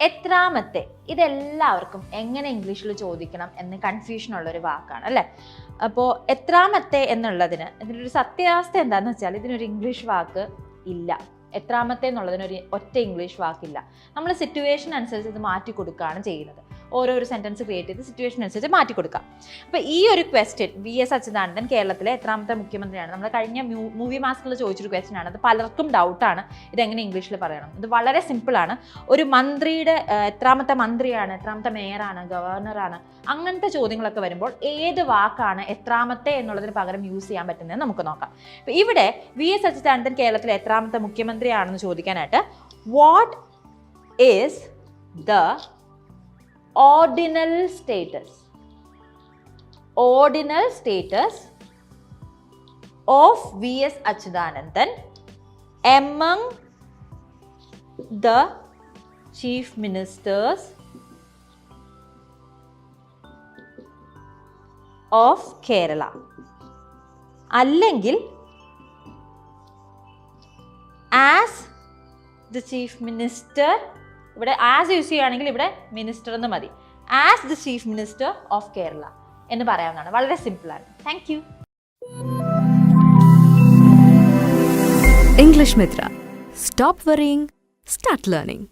എത്രാമത്തെ? ഇതെല്ലാവർക്കും എങ്ങനെ ഇംഗ്ലീഷിൽ ചോദിക്കണം എന്ന് കൺഫ്യൂഷൻ ഉള്ള ഒരു വാക്കാണ് അല്ലേ? അപ്പോൾ എത്രാമത്തെ എന്നുള്ളതിന് ഇതിനൊരു സത്യാവസ്ഥ എന്താണെന്ന് വെച്ചാൽ ഇതിനൊരു ഇംഗ്ലീഷ് വാക്ക് ഇല്ല. എത്രാമത്തെ എന്നുള്ളതിനൊരു ഒറ്റ ഇംഗ്ലീഷ് വാക്കില്ല. നമ്മൾ സിറ്റുവേഷൻ അനുസരിച്ച് ഇത് മാറ്റി കൊടുക്കുകയാണ് ചെയ്യുന്നത്. ഓരോരോ സെന്റൻസ് ക്രിയേറ്റ് ചെയ്ത് സിറ്റുവേഷൻ അനുസരിച്ച് മാറ്റി കൊടുക്കാം. അപ്പോൾ ഈ ഒരു ക്വസ്റ്റ്യൻ വി എസ് അച്യുതാനന്ദൻ കേരളത്തിലെ എത്രാമത്തെ മുഖ്യമന്ത്രിയാണ്? നമ്മൾ കഴിഞ്ഞ മൂവി മാസ്കിൽ ചോദിച്ചൊരു ക്വസ്റ്റ്യൻ ആണ്. അത് പലർക്കും ഡൗട്ടാണ് ഇതെങ്ങനെ ഇംഗ്ലീഷിൽ പറയണം? ഇത് വളരെ സിമ്പിളാണ് ഒരു മന്ത്രിയുടെ എത്രാമത്തെ മന്ത്രിയാണ് എത്രാമത്തെ മേയറാണ് ഗവർണറാണ് അങ്ങനത്തെ ചോദ്യങ്ങളൊക്കെ വരുമ്പോൾ ഏത് വാക്കാണ് എത്രാമത്തെ എന്നുള്ളതിന് പകരം യൂസ് ചെയ്യാൻ പറ്റുന്നത് നമുക്ക് നോക്കാം. അപ്പോൾ ഇവിടെ വി എസ് അച്യുതാനന്ദൻ കേരളത്തിലെ എത്രാമത്തെ മുഖ്യമന്ത്രിയാണെന്ന് ചോദിക്കാനായിട്ട് what is the ordinal status ordinal status of V S Achuthanandan among the chief ministers of Kerala അല്ലെങ്കിൽ ആസ് ദ ചീഫ് മിനിസ്റ്റർ ഇവിടെ ആസ് യൂസ് ചെയ്യുകയാണെങ്കിൽ ഇവിടെ മിനിസ്റ്റർ എന്ന് മതി. As the chief minister of Kerala എന്ന് പറയാവുന്നതാണ്. വളരെ സിമ്പിളാണ് thank you English Mithra stop worrying start learning.